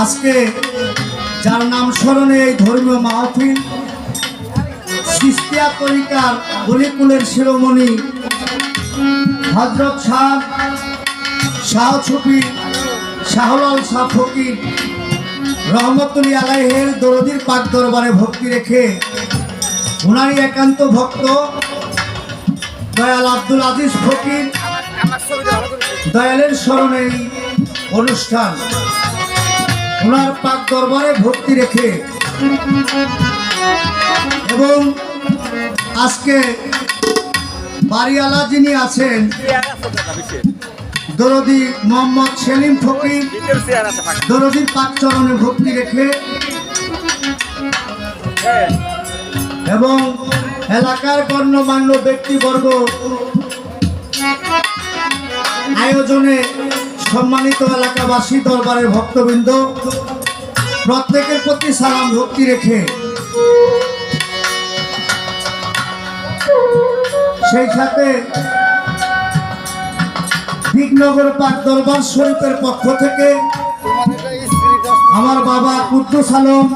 আজকে যার নাম স্মরণে এই ধর্মীয় মাহফিল, সিস্তিয়া তরিকার গলিকুলের শিরোমণি হজরত শাহ শাহ ছবি শাহলাল শাহ ফকির রহমতুল্লি আলাইহের দরদির পাক দরবারে ভক্তি রেখে ওনারই একান্ত ভক্ত দয়াল আব্দুল আজিজ ফকির। দয়ালের স্মরণে অনুষ্ঠান। ওনার পাক দরবারে ভক্তি রেখে এবং আজকে বাড়িওয়ালা যিনি আছেন, দরদি মোহাম্মদ সেলিম ফকির, দরদির পাক চরণে ভক্তি রেখে এবং এলাকার গণ্যমান্য ব্যক্তিবর্গ আয়োজনে সম্মানিত এলাকাবাসী, দরবারের ভক্তবৃন্দ, প্রত্যেকের প্রতি সালাম, ভক্তি রেখে সেই সাথে দিকনগর পাক দরবার শরীফের পক্ষ থেকে আমার বাবা কুদ্দুস আলম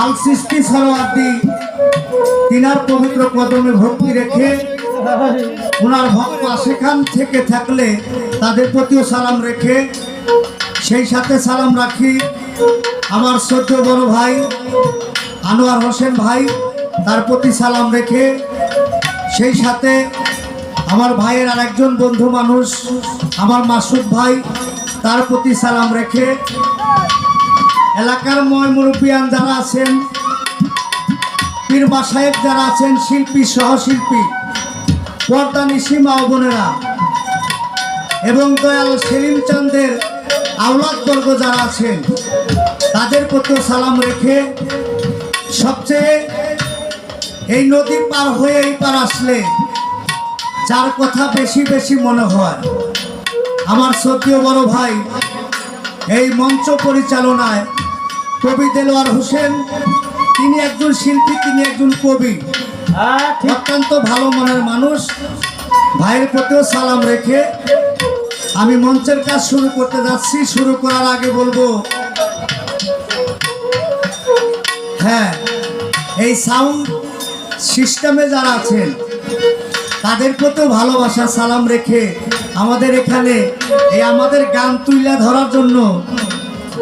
আল সৃষ্টি সারোয়ার্দি, তিনার পবিত্র কদমে ভক্তি রেখে ওনার ভক্ত সেখান থেকে থাকলে তাদের প্রতিও সালাম রেখে, সেই সাথে সালাম রাখি আমার সদ্য বড় ভাই আনোয়ার হোসেন ভাই, তার প্রতি সালাম রেখে, সেই সাথে আমার ভাইয়ের আর একজন বন্ধু মানুষ, আমার মাসুদ ভাই, তার প্রতি সালাম রেখে, এলাকার ময় মুরব্বিয়ান যারা আছেন পীর মাসায়েব যারা আছেন, শিল্পী, সহশিল্পী পর্দা নিসীমা ও বোনেরা। এবং দয়াল সেলিম চান্দের আওলাদ বর্গ যারা আছেন, তাদের প্রতিও সালাম রেখে সবচেয়ে এই নদী পার হয়ে এই পার আসলে যার কথা বেশি বেশি মনে হয়। আমার সত্যিও বড় ভাই, এই মঞ্চ পরিচালনায় কবি দেলোয়ার হোসেন, তিনি একজন শিল্পী, তিনি একজন কবি। অত্যন্ত ভালো মনের মানুষ। ভাইয়ের প্রতিও সালাম রেখে আমি মঞ্চের কাজ শুরু করতে যাচ্ছি। শুরু করার আগে বলব হ্যাঁ এই সাউন্ড সিস্টেমে যারা আছেন, তাদের প্রতিও ভালোবাসা, সালাম রেখে আমাদের এখানে এই আমাদের গান তুইলা ধরার জন্য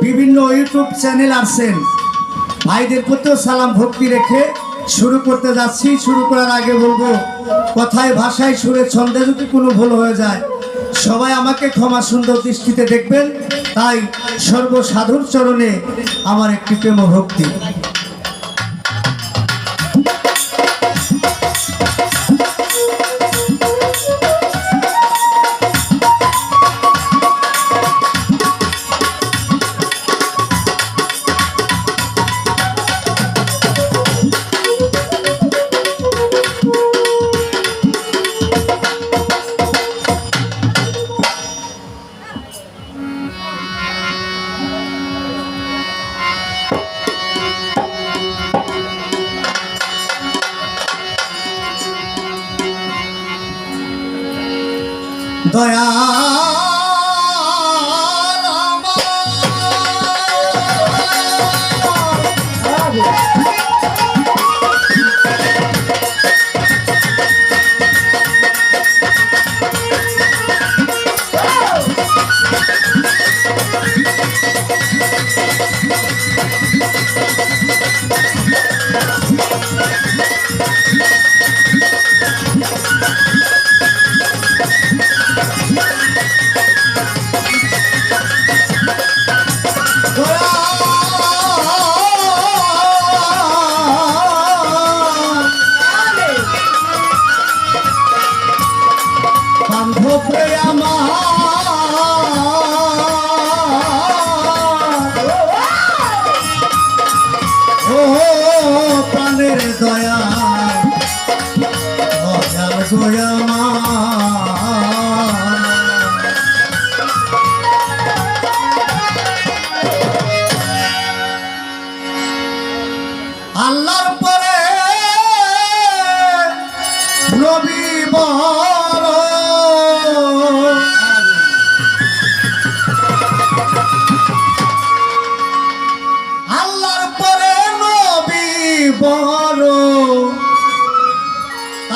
বিভিন্ন ইউটিউব চ্যানেল আসছেন। ভাইদের প্রতিও সালাম, ভক্তি রেখে শুরু করতে যাচ্ছি, শুরু করার আগে বলব, কথায় ভাষায় সুরে ছন্দে যদি কোনো ভুল হয়ে যায়, সবাই আমাকে ক্ষমা সুন্দর দৃষ্টিতে দেখবেন। তাই সর্বসাধুর চরণে আমার একটি প্রেম ভক্তি দয়া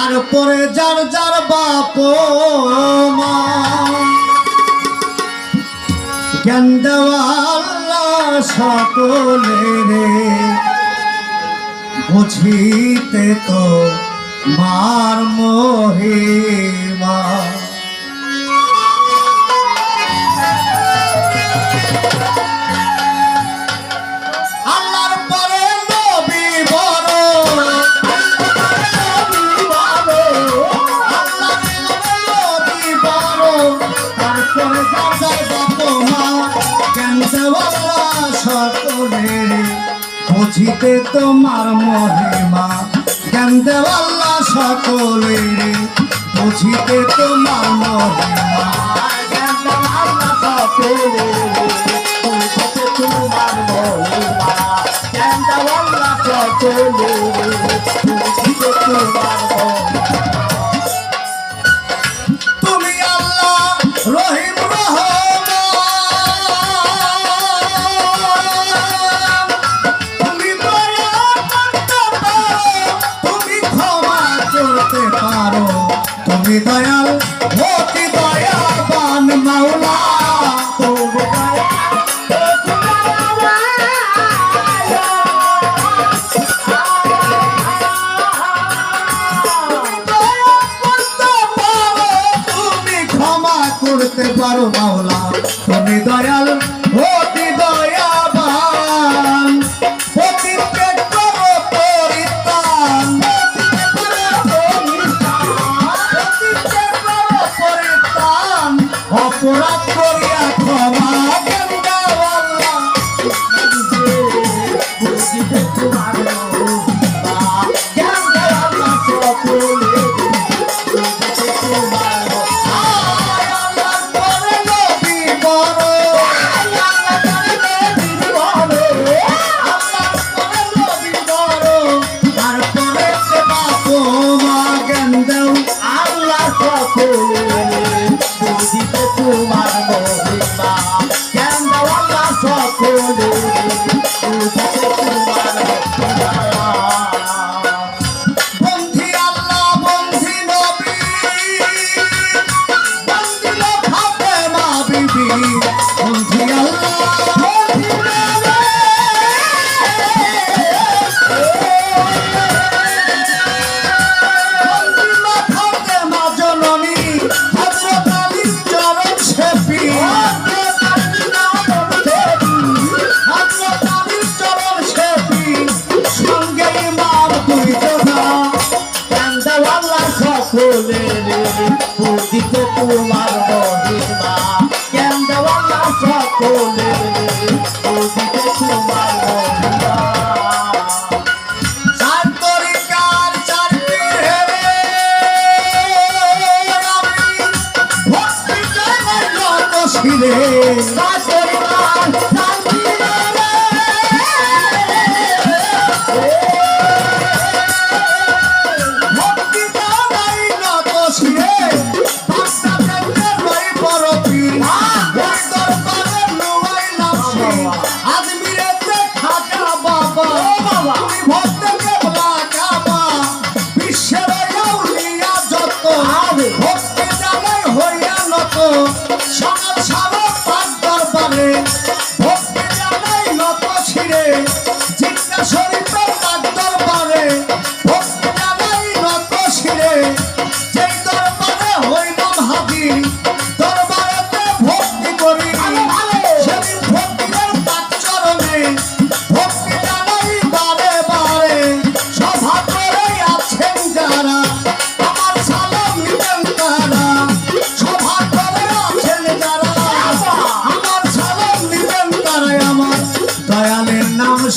আর পরে যার যার বাপ মা। জ্ঞান দেওয়া সকলে রে বুঝিতে তো মার মহিমা। হবে তোমার মহিমা। জ্ঞান দেওয়াল্লা সকলেরই বুঝিতে তোমার মহিমা। জ্ঞান দেওয়াল্লা সকলেরই। की दयाल वो की दयाबान मौला तो दया तो তুমি ক্ষমা করতে পারো মাওলা তুমি দয়াল ও They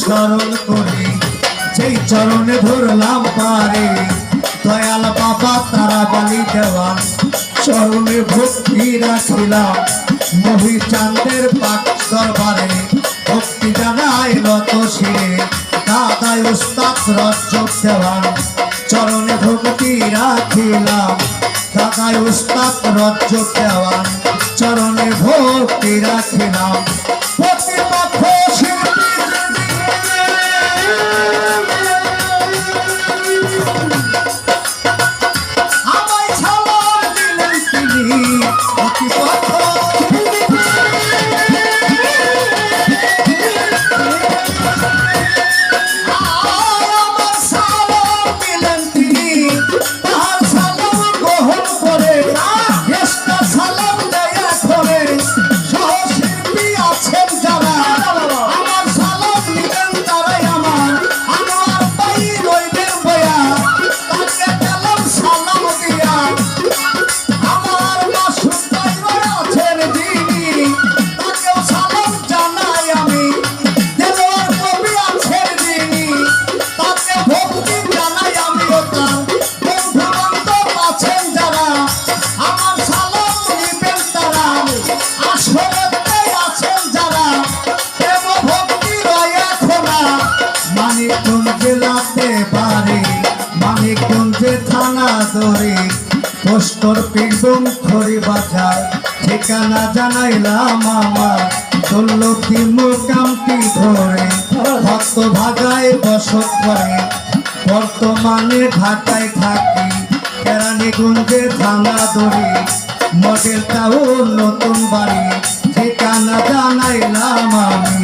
সরল করি, যেই চরণে ধরলাম পারে, দয়াল বাবা তারা বালি দেওয়ান, চরণে ভক্তি রাখিলাম। মহি চান্দের পাক দরবারে ভক্তি জানাই লত শিরে দাদায় উস্তাদ রজ্জব দেওয়ান, চরণে ভক্তি রাখিলাম। দাদায় উস্তাদ রজ্জব দেওয়ান, চরণে ভক্তি রাখিলাম। ধরে পোস্টর পিগুম খড়ি বাজার। ঠিকানা জানাইলাম আমার দৌলতি মোকামটি ধরে। ভক্ত ভাগায় বসত করে বর্তমানে ঢাকায় থাকি। কেরানীগঞ্জে থানা ধরে মডেলটাও নতুন বাড়ি। ঠিকানা জানাইলাম আমি।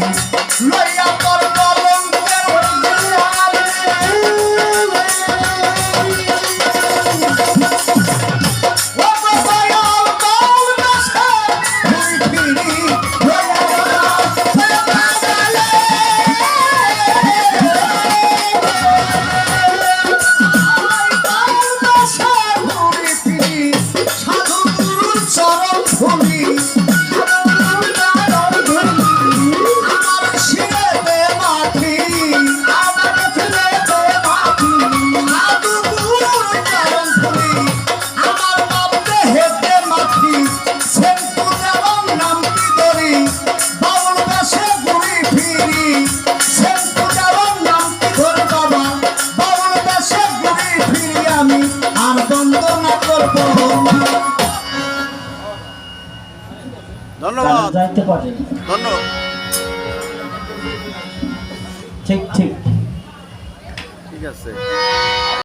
ধন্যবাদ